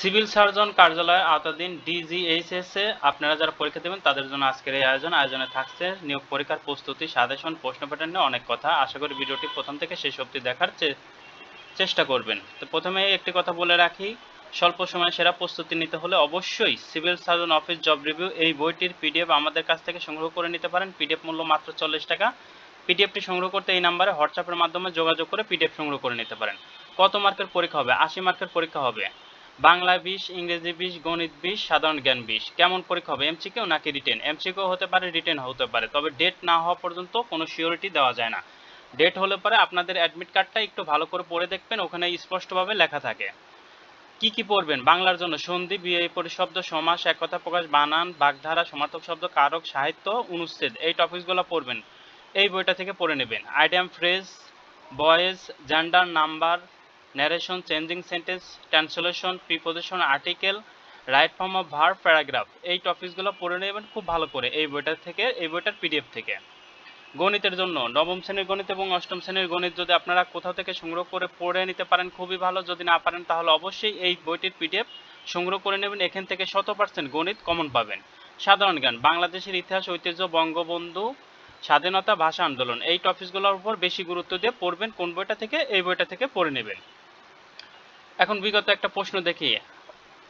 Civil surgeon কার্যালয়ের আওতাধীন DGHS এ আপনারা যারা পরীক্ষা দেবেন, তাদের জন্য আজকের এই আয়োজন। আয়োজনে থাকছে নিয়োগ পরীক্ষার প্রস্তুতি, সাজেশন, প্রশ্ন প্যাটার্ন নিয়ে অনেক কথা। আশা করি ভিডিওটি প্রথম থেকে শেষ অবধি দেখার চেষ্টা করবেন। তো প্রথমে একটি কথা বলে রাখি, স্বল্প সময়ে সেরা প্রস্তুতি নিতে হলে অবশ্যই civil surgeon office job review এই বইটির পিডিএফ আমাদের কাছ থেকে সংগ্রহ করে নিতে পারেন। পিডিএফ মূল্য মাত্র চল্লিশ টাকা। পিডিএফটি সংগ্রহ করতে এই নাম্বারে হোয়াটসঅ্যাপের মাধ্যমে যোগাযোগ করে পিডিএফ সংগ্রহ করে নিতে পারেন। কত মার্কের পরীক্ষা হবে? আশি মার্কের পরীক্ষা হবে। বাংলা বিশ, ইংরেজি বিশ, গণিত বিশ, সাধারণ জ্ঞান বিশ। কেমন পরীক্ষা হবে? এমসিকিউ নাকি রিটেন এমসিকিউ হতে পারে রিটেন হতে পারে। তবে ডেট না হওয়া পর্যন্ত কোনো সিওরিটি দেওয়া যায় না। ডেট হলে পরে আপনাদের অ্যাডমিট কার্ডটা একটু ভালো করে পড়ে দেখবেন, ওখানে স্পষ্টভাবে লেখা থাকে। কি কি পড়বেন? বাংলার জন্য সন্ধি, বিয়ে পরিশব্দ সমাস একতা প্রকাশ, বানান, বাগধারা, সমার্থক শব্দ, কারক, সাহিত্য, অনুচ্ছেদ, এই টপিকসগুলো পড়বেন। এই বইটা থেকে পড়ে নেবেন। Idiom phrase voice gender number narration changing sentence translation preposition article right form of verb paragraph এই টপিকসগুলো পড়ে নেবেন খুব ভালো করে এই বইটার থেকে, এই বইটার পিডিএফ থেকে। গণিতের জন্য, নবম শ্রেণির গণিত এবং অষ্টম শ্রেণির গণিত যদি আপনারা কোথাও থেকে সংগ্রহ করে পড়ে নিতে পারেন, খুবই ভালো। যদি না পারেন, তাহলে অবশ্যই এই বইটির পিডিএফ সংগ্রহ করে নেবেন। এখান থেকে শত পার্সেন্ট গণিত কমন পাবেন। সাধারণ জ্ঞান, বাংলাদেশের ইতিহাস, ঐতিহ্য, বঙ্গবন্ধু, স্বাধীনতা, ভাষা আন্দোলন। এই টপিকসগুলোর উপর বেশি গুরুত্ব দিয়ে পড়বেন, কোন বইটা থেকে, এই বইটা থেকে পড়ে নেবেন। এখন বিগত একটা প্রশ্ন দেখি।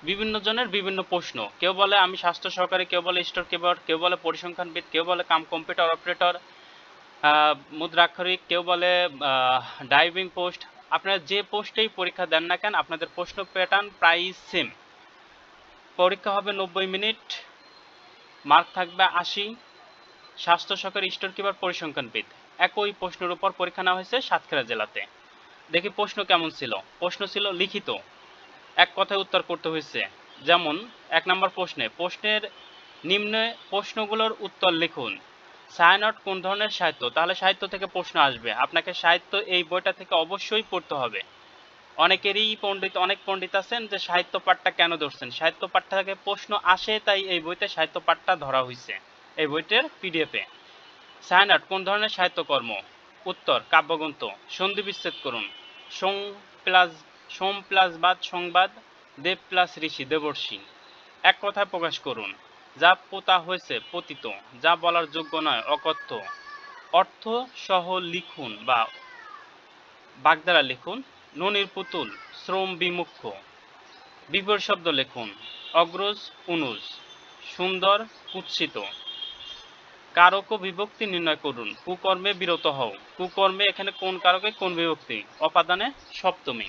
বিভিন্ন জনের বিভিন্ন প্রশ্ন। কেউ বলে আমি স্বাস্থ্য সহকারী, কেউ বলে স্টোর কিপার কেউ বলে পরিসংখ্যানবিদ, কেউ বলে কাম কম্পিউটার অপারেটর মুদ্রাক্ষরিক, কেউ বলে ডাইভিং পোস্ট। আপনারা যে পোস্টেই পরীক্ষা দেন না কেন, আপনাদের প্রশ্ন প্যাটার্ন প্রায় সেম পরীক্ষা হবে নব্বই মিনিট, মার্ক থাকবে আশি। স্বাস্থ্য সহকারী, স্টোর কিপার পরিসংখ্যানবিদ। একই প্রশ্নের উপর পরীক্ষা নেওয়া হয়েছে সাতক্ষীরা জেলাতে। দেখি প্রশ্ন কেমন ছিল। প্রশ্ন ছিল লিখিত। এক কথায় উত্তর করতে হয়েছে। যেমন, এক নম্বর প্রশ্নে, প্রশ্নের নিম্নে প্রশ্নগুলোর উত্তর লিখুন। সায়ানট কোন ধরনের সাহিত্য? তাহলে সাহিত্য থেকে প্রশ্ন আসবে। আপনাকে সাহিত্য এই বইটা থেকে অবশ্যই পড়তে হবে। অনেকেরই পণ্ডিত, অনেক পণ্ডিত আছেন যে সাহিত্য পাঠটা কেন ধরছেন? সাহিত্য পাঠটা থেকে প্রশ্ন আসে, তাই এই বইতে সাহিত্য পাঠটা ধরা হয়েছে। এই বইটার পিডিএফে সায়ানট কোন ধরনের সাহিত্যকর্ম? উত্তর, কাব্যগ্রন্থ। সন্ধি বিচ্ছেদ করুন। সোম প্লাস সোম প্লাস বাদ সংবাদ, দেব প্লাস ঋষি দেবর্ষি। এক কথায় প্রকাশ করুন। যা পোতা হয়েছে পতিত, যা বলার যোগ্য নয়, অকথ্য। অর্থ সহ লিখুন বা বাগধারা লিখুন, ননির পুতুল, শ্রম বিমুখ্য বিপরীত শব্দ লিখুন, অগ্রজ, অনুজ। সুন্দর, কুৎসিত। কারক ও বিভক্তি নির্ণয় করুন। কুকর্মে বিরত হও। কুকর্মে এখানে কোন কারকে, কোন বিভক্তি? অপাদানে সপ্তমী।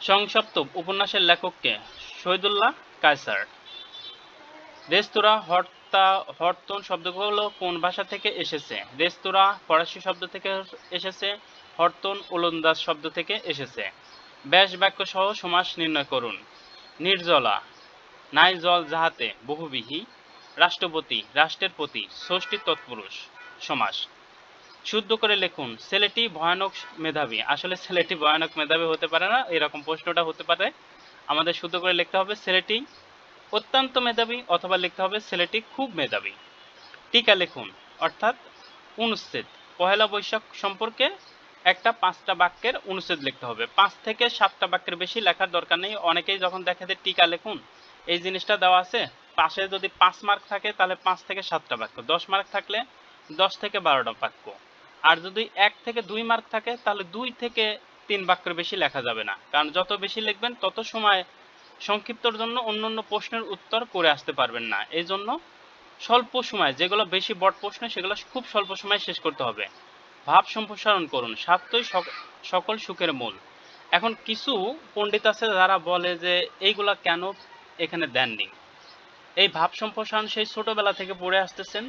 সংসপ্ত উপন্যাসের লেখককে শহীদুল্লাহ কায়সার। রেস্তোরাঁ হর্তা হরতন শব্দগুলো কোন ভাষা থেকে এসেছে? রেস্তোরাঁ ফরাসি শব্দ থেকে এসেছে, হরতন ওলন্দাজ শব্দ থেকে এসেছে। ব্যাস বাক্য সহ সমাস নির্ণয় করুন। নির্জলা। নাই জল যাহাতে বহুবিহী। রাষ্ট্রপতি, রাষ্ট্রের প্রতি ষষ্ঠী তৎপুরুষ সমাস শুদ্ধ করে লিখুন, ছেলেটি ভয়ানক মেধাবী। আসলে ছেলেটি ভয়ানক মেধাবী হতে পারে না, এরকম প্রশ্নটা হতে পারে। আমাদের শুদ্ধ করে লিখতে হবে, ছেলেটি অত্যন্ত মেধাবী, অথবা লিখতে হবে, ছেলেটি খুব মেধাবী। টিকা লিখুন, অর্থাৎ অনুচ্ছেদ। পহেলা বৈশাখ সম্পর্কে একটা পাঁচটা বাক্যের অনুচ্ছেদ লিখতে হবে। পাঁচ থেকে সাতটা বাক্যের বেশি লেখার দরকার নেই। অনেকেই যখন দেখে যে টিকা লিখুন, এই জিনিসটা দেওয়া আছে পাশে যদি পাঁচ মার্ক থাকে, তাহলে পাঁচ থেকে সাতটা বাক্য দশ মার্ক থাকলে দশ থেকে বারোটা বাক্য আর যদি এক থেকে দুই মার্ক থাকে, তাহলে দুই থেকে তিন বাক্যের বেশি লেখা যাবে না। কারণ যত বেশি লিখবেন, তত সময় সংক্ষিপ্তর জন্য অন্য অন্য প্রশ্নের উত্তর করে আসতে পারবেন না। এই জন্য স্বল্প সময়, যেগুলো বেশি বড় প্রশ্ন, সেগুলো খুব স্বল্প সময় শেষ করতে হবে। ভাব সম্প্রসারণ করুন স্বার্থই সকল সুখের মূল। এখন কিছু পণ্ডিত আছে যারা বলে যে, এইগুলা কেন এখানে দেননি? এই ভাব সম্প্রসারণ সেই ছোটবেলা থেকে পড়ে আসতেছেন।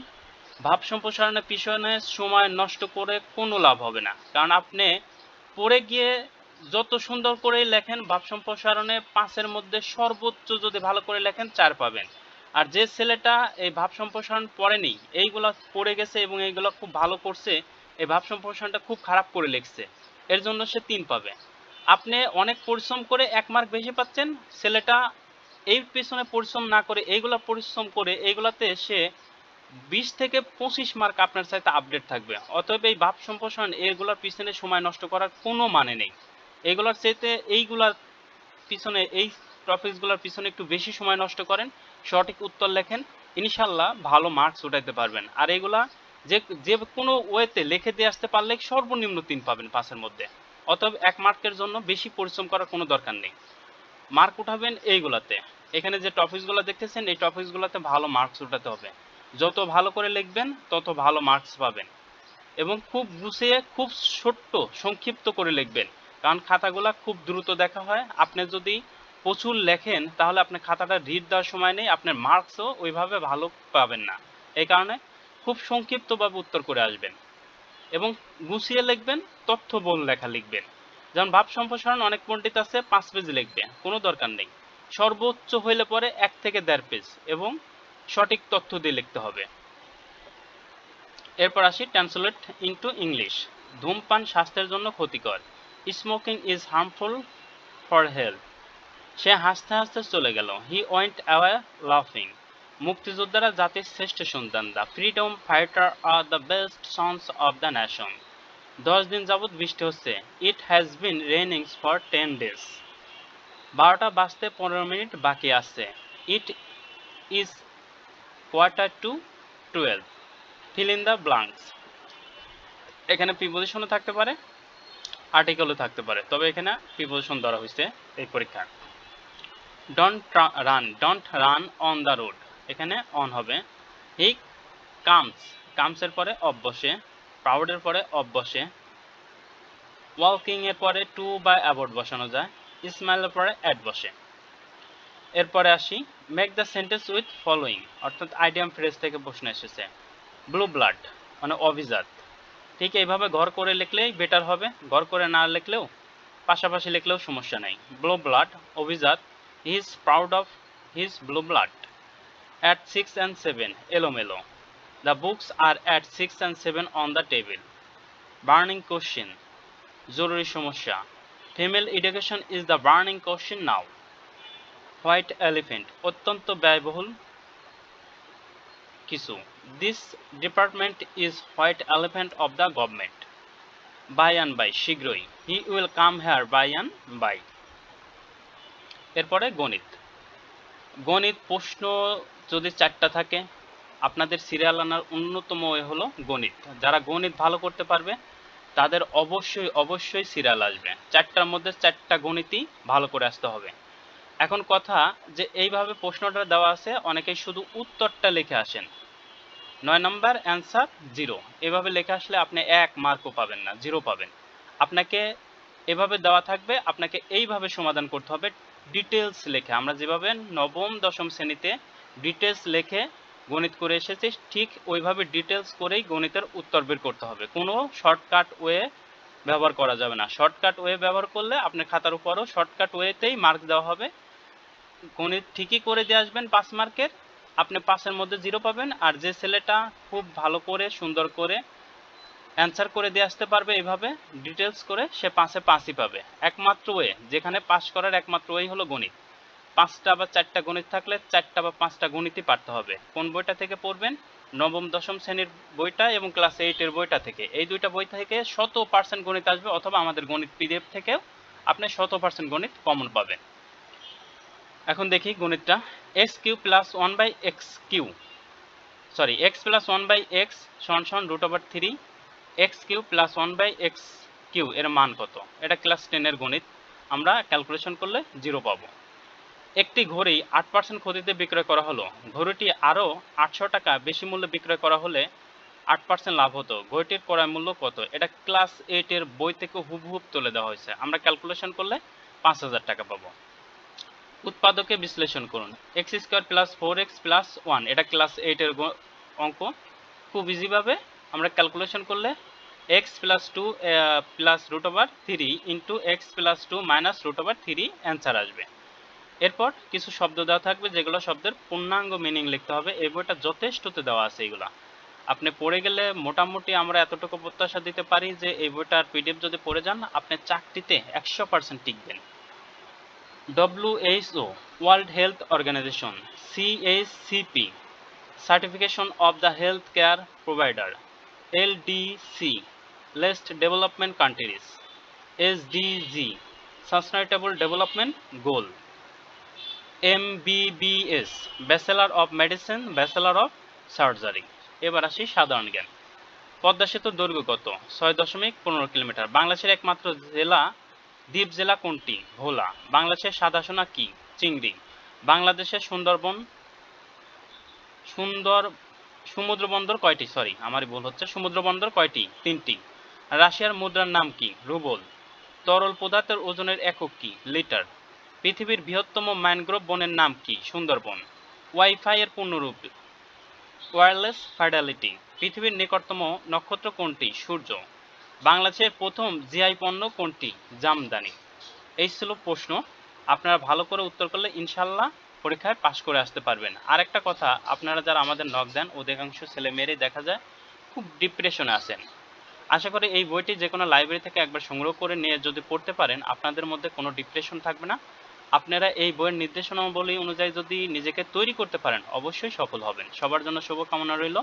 ভাব সম্প্রসারণের পিছনে সময় নষ্ট করে কোনো লাভ হবে না। কারণ আপনি পড়ে গিয়ে যত সুন্দর করে লেখেন, ভাব সম্প্রসারণে পাঁচের মধ্যে সর্বোচ্চ যদি ভালো করে লেখেন, চার পাবেন। আর যে ছেলেটা এই ভাব সম্প্রসারণ পড়েনি, এইগুলা পড়ে গেছে এবং এইগুলো খুব ভালো করছে, এই ভাব সম্প্রসারণটা খুব খারাপ করে লিখছে। এর জন্য সে তিন পাবে। আপনি অনেক পরিশ্রম করে এক মার্ক বেশি পাচ্ছেন, ছেলেটা এই পিছনে পরিশ্রম না করে, এইগুলা পরিশ্রম করে, এইগুলাতে সে বিশ থেকে পঁচিশ মার্ক আপনার চাইতে আপডেট থাকবে। অতএব এই ভাব সম্প্রসারণ, এইগুলোর পিছনে সময় নষ্ট করার কোনো মানে নেই। এগুলোর চাইতে এইগুলার পিছনে, এই টপিকসগুলোর পিছনে একটু বেশি সময় নষ্ট করেন, সঠিক উত্তর লেখেন ইনশাল্লাহ ভালো মার্কস উঠাইতে পারবেন। আর এগুলা যে যে কোনো ওয়েতে লিখে দিয়ে আসতে পারলে সর্বনিম্ন তিন পাবেন পাঁচের মধ্যে। অতএব এক মার্কের জন্য বেশি পরিশ্রম করার কোনো দরকার নেই। মার্ক উঠাবেন এইগুলাতে। এখানে যে টপিকসগুলো দেখতেছেন, এই টপিকসগুলোতে ভালো মার্কস উঠাতে হবে। যত ভালো করে লিখবেন, তত ভালো মার্কস পাবেন। এবং খুব গুছিয়ে, খুব ছোট্ট, সংক্ষিপ্ত করে লিখবেন। কারণ খাতাগুলা খুব দ্রুত দেখা হয়। আপনি যদি প্রচুর লেখেন, তাহলে আপনার খাতাটা রিড দেওয়ার সময় নেই, আপনার মার্কসও ওইভাবে ভালো পাবেন না। এই কারণে খুব সংক্ষিপ্তভাবে উত্তর করে আসবেন। এবং গুছিয়ে লিখবেন, তথ্যবহুল লেখা লিখবেন। যেমন ভাব সম্প্রসারণ অনেক পণ্ডিত আছে, পাঁচ পেজ লিখবে, কোনো দরকার নেই। সর্বোচ্চ হইলে পরে এক থেকে দেড় পেজ এবং সঠিক তথ্য দিয়ে লিখতে হবে। এরপর আসি ট্রান্সলেট ইনটু ইংলিশ। ধূমপান স্বাস্থ্যের জন্য ক্ষতিকর। Smoking is harmful for health. সে হাসতে হাসতে চলে গেল। হি ওয়েন্ট অ্যাওয়ে লাফিং। মুক্তিযোদ্ধারা জাতির শ্রেষ্ঠ সন্তান। The freedom fighter are the best sons of the nation দশ দিন যাবৎ বৃষ্টি হচ্ছে। It has been rainings for ten days. বারোটা বাজতে পনেরো মিনিট বাকি আছে। It is quarter to twelve fill in the blanks এখানে প্রিপোজিশনও থাকতে পারে আর্টিকেলও থাকতে পারে। তবে এখানে প্রিপোজিশন ধরা হয়েছে এই পরীক্ষার। Don't run don't run on the road এখানে অন হবে। হি কামস কামসের পরে অফ বসে প্রাউডের পরে অফ বসে ওয়াকিং পরে টু বা অ্যাবোর্ড বসানো যায়। ইসমাইলের পরে অ্যাড বসে। এরপরে আসি make the sentence with following অর্থাৎ আইডিয়াম ফ্রেজ থেকে প্রশ্ন এসেছে। ব্লু ব্লাড মানে অভিজাত। ঠিক এইভাবে ঘর করে লিখলেই বেটার হবে, ঘর করে না লিখলেও পাশাপাশি লিখলেও সমস্যা নেই। ব্লু ব্লাড অভিজাত he is proud of his blue blood at six and seven এলোমেলো। The books are at six and seven on the table burning question জরুরি সমস্যা। Female education is the burning question now white elephant অত্যন্ত ব্যয়বহুল কিছু। This department is white elephant of the government by and by শীঘ্রই। He will come here by and by এরপরে গণিত। গণিত প্রশ্ন যদি চারটা থাকে, আপনাদের সিরিয়াল আনার অন্যতম হলো গণিত। যারা গণিত ভালো করতে পারবে তাদের অবশ্যই অবশ্যই সিরিয়াল আসবে। চারটার মধ্যে চারটা গণিতই ভালো করে আসতে হবে। এখন কথা যে এইভাবে প্রশ্নটা দেওয়া আছে, অনেকেই শুধু উত্তরটা লিখে আসেন। নয় নম্বর অ্যান্সার জিরো এভাবে লিখে আসলে আপনি এক মার্কও পাবেন না জিরো পাবেন। আপনাকে এভাবে দেওয়া থাকবে, আপনাকে এইভাবে সমাধান করতে হবে। ডিটেলস লেখে, আমরা যেভাবে নবম, দশম শ্রেণীতে ডিটেলস লেখে গণিত করে এসেছি ঠিক ওইভাবে ডিটেলস করেই গণিতের উত্তর বের করতে হবে। কোনো শর্টকাট ওয়ে ব্যবহার করা যাবে না। শর্টকাট ওয়ে ব্যবহার করলে আপনার খাতার উপরও শর্টকাট ওয়েতেই মার্ক দেওয়া হবে। গণিত ঠিকই করে দিয়ে আসবেন পাঁচ মার্কের আপনি পাঁচের মধ্যে জিরো পাবেন আর যে ছেলেটা খুব ভালো করে, সুন্দর করে অ্যান্সার করে দিয়ে আসতে পারবে এইভাবে ডিটেলস করে সে পাঁচে পাঁচই পাবে। একমাত্র ওয়ে যেখানে পাস করার একমাত্র ওয়ে হলো গণিত। পাঁচটা বা চারটা গণিত থাকলে চারটা বা পাঁচটা গণিতই পারতে হবে। কোন বইটা থেকে পড়বেন? নবম, দশম শ্রেণির বইটা এবং ক্লাস এইটের বইটা থেকে। এই দুইটা বই থেকে শত পার্সেন্ট গণিত আসবে অথবা আমাদের গণিত পিডিএফ থেকেও আপনি শত পার্সেন্ট গণিত কমন পাবেন। এখন দেখি গণিতটা। X cube plus one by x cube sorry x plus one by x Son Son root over three x cube plus one by x cube এর মান কত? এটা ক্লাস টেনের গণিত। আমরা ক্যালকুলেশন করলে জিরো পাবো। একটি ঘড়ি আট পার্সেন্ট ক্ষতিতে বিক্রয় করা হলো। ঘড়িটি আরও আটশো টাকা বেশি মূল্যে বিক্রয় করা হলে আট পার্সেন্ট লাভ হতো। ঘড়িটির ক্রয় মূল্য কত? এটা ক্লাস এইটের বই থেকে হুবহুব তুলে দেওয়া হয়েছে। আমরা ক্যালকুলেশন করলে পাঁচ হাজার টাকা পাবো। উৎপাদকে বিশ্লেষণ করুন। X square plus four x plus one, এটা ক্লাস এইটের অঙ্ক। খুব ইজিভাবে আমরা ক্যালকুলেশন করলে x plus two plus root over three into x plus two minus root over three answer আসবে। এরপর কিছু শব্দ দেওয়া থাকবে, যেগুলো শব্দের পূর্ণাঙ্গ মিনিং লিখতে হবে। এই বইটা যথেষ্টতে দেওয়া আছে এগুলো। আপনি পড়ে গেলে মোটামুটি আমরা এতটুকু প্রত্যাশা দিতে পারি যে এই বইটার পিডিএফ যদি পড়ে যান, আপনি চাকরিতে একশো percent টিকবেন। WHO world health organization CACP certification of the health care provider LDC least development countries S SDG sustainable development goal BBS bachelor of medicine bachelor of surgery এবার আসি সাধারণ জ্ঞান। পদ্মা সেতুর দৈর্ঘ্য কত? ছয় দশমিক পনেরো কিলোমিটার। বাংলাদেশের একমাত্র জেলা, দ্বীপ জেলা কোনটি? ভোলা। বাংলাদেশের সাদা সোনা কি? চিংড়ি। বাংলাদেশের সুন্দরবন, সুন্দর, সমুদ্র বন্দর কয়টি? সরি, আমারই ভুল হচ্ছে। সমুদ্র বন্দর কয়টি? তিনটি। রাশিয়ার মুদ্রার নাম কি? রুবল। তরল পদার্থের ওজনের একক কি? লিটার। পৃথিবীর বৃহত্তম ম্যানগ্রোভ বনের নাম কি? সুন্দরবন। ওয়াইফাই এর পূর্ণরূপ। Wireless fidelity. পৃথিবীর নিকটতম নক্ষত্র কোনটি? সূর্য। বাংলাদেশের প্রথম জিআই পণ্য কোনটি? জামদানি। এই ছিল প্রশ্ন। আপনারা ভালো করে উত্তর করলে ইনশাল্লাহ পরীক্ষায় পাশ করে আসতে পারবেন। আর একটা কথা, আপনারা যারা আমাদের নক দেন, অধিকাংশ ছেলে মেয়েরাই দেখা যায় খুব ডিপ্রেশনে আছেন। আশা করি এই বইটি যে কোনো লাইব্রেরি থেকে একবার সংগ্রহ করে নিয়ে যদি পড়তে পারেন, আপনাদের মধ্যে কোনো ডিপ্রেশন থাকবে না। আপনারা এই বইয়ের নির্দেশনাবলী অনুযায়ী যদি নিজেকে তৈরি করতে পারেন, অবশ্যই সফল হবেন। সবার জন্য শুভকামনা রইল।